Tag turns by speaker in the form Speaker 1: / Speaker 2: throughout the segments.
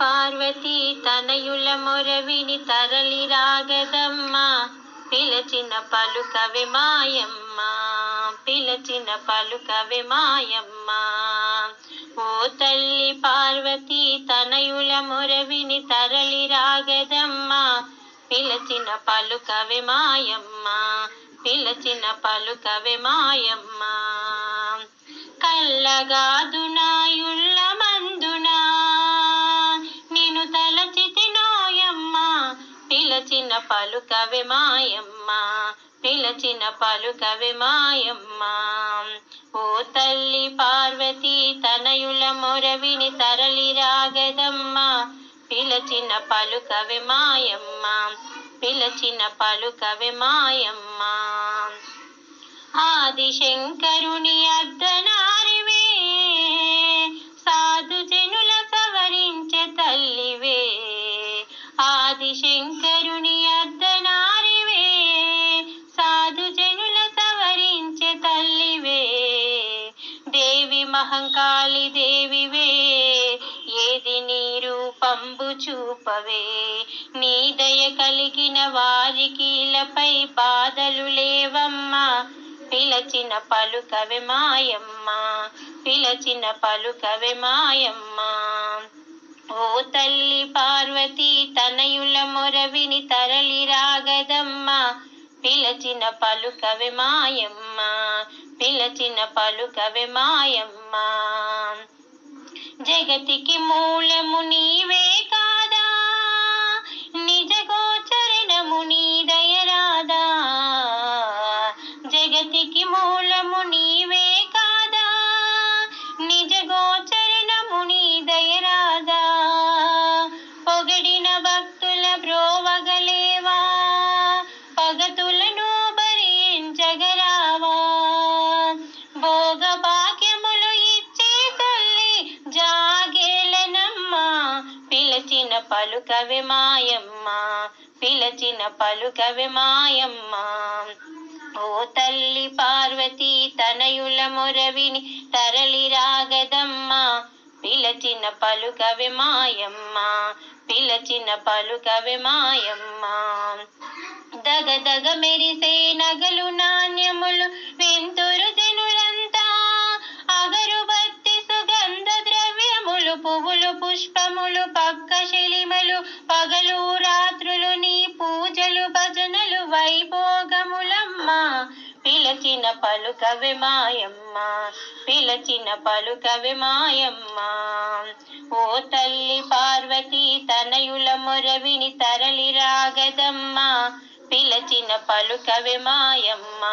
Speaker 1: పార్వతి తనయుల మొరవిని తరలి రాగదమ్మా. పిలచిన పలుకవే మాయమ్మ. పిలచిన పలుకవే మాయమ్మ. ఓ తల్లి పార్వతి తనయుల మొరవిని తరలి రాగదమ్మా. పిలచిన పలుకవే మాయమ్మ. పిలచిన పలుకవే మాయమ్మ. కల్లగాదున పిలచిన పలుకవే మాయమ్మ పిలచిన పలుకవే మాయమ్మ. ఓ తల్లి పార్వతి తనయుల మొరవిని తరలి రాగదమ్మ. పిలచిన పలుకవే మాయమ్మ పిలచిన పలుకవే మాయమ్మ. ఆదిశంకరుని అర్ధనారివే ఆదిశంకరుని అర్ధనారివే సాధు జనుల సవరించే తల్లివే. దేవి మహంకాళి దేవివే ఏది నీ రూపంబు చూపవే. నీ దయ కలిగిన వారికి ఇలపై బాధలు లేవమ్మా. పిలచిన పలుకవే మాయమ్మ. పిలచిన పలుకవే మాయమ్మ. ఓ తల్లి పార్వతి తనయుల మొరవిని తరలి రాగదమ్మ. పిలచిన పలుకవి మాయమ్మ పిలచిన పలుకవి మాయమ్మ. జగతికి మూలము నీవే కా పలుకవే మాయమ్మ పిలచిన పలుకవే మాయమ్మ. ఓ తల్లి పార్వతి తనయుల మొరవిని తరలి రాగదమ్మ. పిలచిన పలుకవే మాయమ్మ పిలచిన పలుకవే మాయమ్మ. దగ దగ మెరిసే నగలు నాణ్యములు వెంతురు పుష్పములు పక్క శిలిమలు పగలు రాత్రులు నీ పూజలు భజనలు వైభోగములమ్మ. పిలచిన పలుకవే మాయమ్మ పిలచిన పలుకవే మాయమ్మ. ఓ తల్లి పార్వతి తనయుల మొరవిని తరలి రాగదమ్మ. పిలచిన పలుకవే మాయమ్మ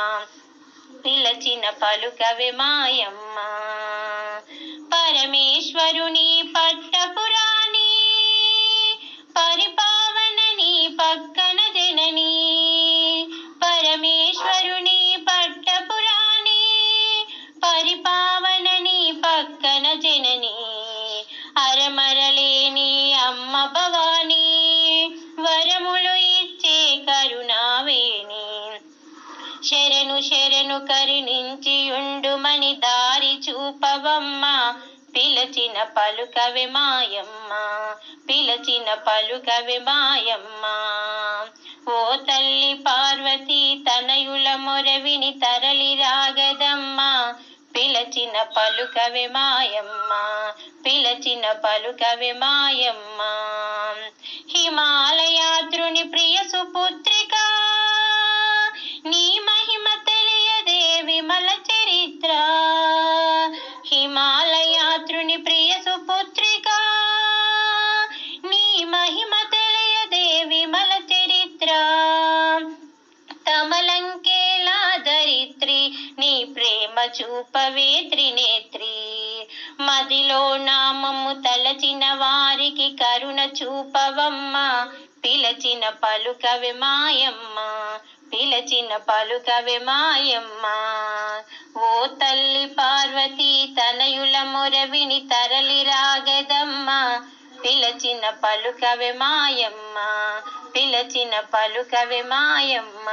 Speaker 1: పిలచిన పలుకవే మాయమ్మ. పరమేశ్వరుని శరణు శరణు ఉండుమని దారి చూపవమ్మ. పిలచిన పలుకవే మాయమ్మ. పిలచిన పలుకవే మాయమ్మ. ఓ తల్లి పార్వతి తనయుల మొరవిని తరలి రాగదమ్మ. పిలచిన పలుకవే మాయమ్మ. పిలచిన పలుకవే మాయమ్మ. హిమాలయాద్రుని ప్రియ సుపుత్రిక బల చరిత్ర. హిమాలయాత్రుని ప్రియ సుపుత్రిక. నీ మహిమ తెలియదే విమల చరిత్ర. తమలంకేలా దరిత్రి నీ ప్రేమ చూపవే త్రినేత్రి. మదిలో నామము తలచిన వారికి కరుణ చూపవమ్మ పిలచిన పలుకవి మాయమ్మ. పిలచిన పలుకవే మాయమ్మ. ఓ తల్లి పార్వతి తనయుల మొరవిని తరలి రాగదమ్మ. పిలచిన పలుకవే మాయమ్మ. పిలచిన పలుకవే మాయమ్మ.